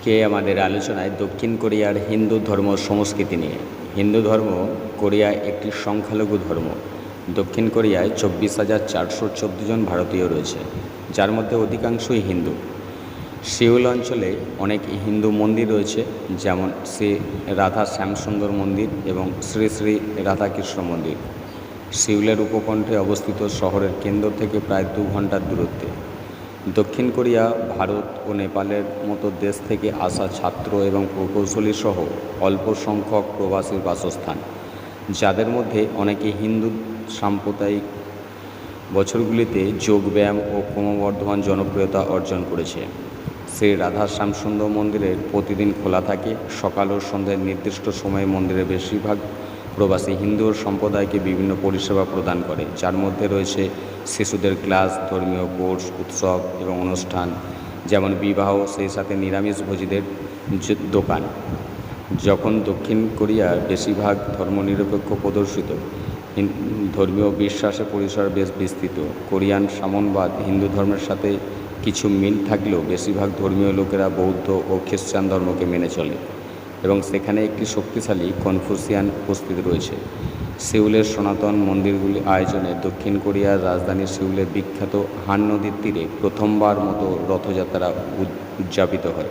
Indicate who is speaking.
Speaker 1: আজকে আমাদের আলোচনায় দক্ষিণ কোরিয়ার হিন্দু ধর্ম সংস্কৃতি নিয়ে। হিন্দু ধর্ম কোরিয়া একটি সংখ্যালঘু ধর্ম। দক্ষিণ কোরিয়ায় চব্বিশ হাজার চারশো চোদ্দ জন ভারতীয় রয়েছে, যার মধ্যে অধিকাংশই হিন্দু। সিউল অঞ্চলে অনেক হিন্দু মন্দির রয়েছে, যেমন শ্রী রাধা শ্যামসুন্দর মন্দির এবং শ্রী শ্রী রাধাকৃষ্ণ মন্দির। সিউলের উপকণ্ঠে অবস্থিত শহরের কেন্দ্র থেকে প্রায় দু ঘণ্টার দূরত্বে। দক্ষিণ কোরিয়া, ভারত ও নেপালের মতো দেশ থেকে আসা ছাত্র এবং প্রকৌশলী সহ অল্প সংখ্যক প্রবাসীর বাসস্থান, যাদের মধ্যে অনেকে হিন্দু সাম্প্রদায়িক বছরগুলিতে যোগব্যায়াম ও ক্রমবর্ধমান জনপ্রিয়তা অর্জন করেছে। শ্রী রাধা শ্যামসুন্দর মন্দিরের প্রতিদিন খোলা থাকে। সকাল ও সন্ধ্যায় নির্দিষ্ট সময়ে মন্দিরের বেশিরভাগ প্রবাসী হিন্দু সম্প্রদায়কে বিভিন্ন পরিষেবা প্রদান করে, যার মধ্যে রয়েছে শিশুদের ক্লাস, ধর্মীয় কোর্স, উৎসব এবং অনুষ্ঠান, যেমন বিবাহ, সেই সাথে নিরামিষভোজীদের যে- দোকান। যখন দক্ষিণ কোরিয়ার বেশিরভাগ ধর্মনিরপেক্ষ প্রদর্শিত ধর্মীয় বিশ্বাসের পরিসর বেশ বিস্তৃত। কোরিয়ান সামনবাদ হিন্দু ধর্মের সাথে কিছু মিল থাকলেও বেশিরভাগ ধর্মীয় লোকেরা বৌদ্ধ ও খ্রিস্টান ধর্মকে মেনে চলে। এবং সেখানে একটি শক্তিশালী কনফুসিয়ান উপস্থিত রয়েছে। সিউলের সনাতন মন্দিরগুলি আয়োজনে দক্ষিণ কোরিয়ার রাজধানী সিউলের বিখ্যাত হান নদীর তীরে প্রথমবার মতো রথযাত্রা উদ- উদযাপিত হয়।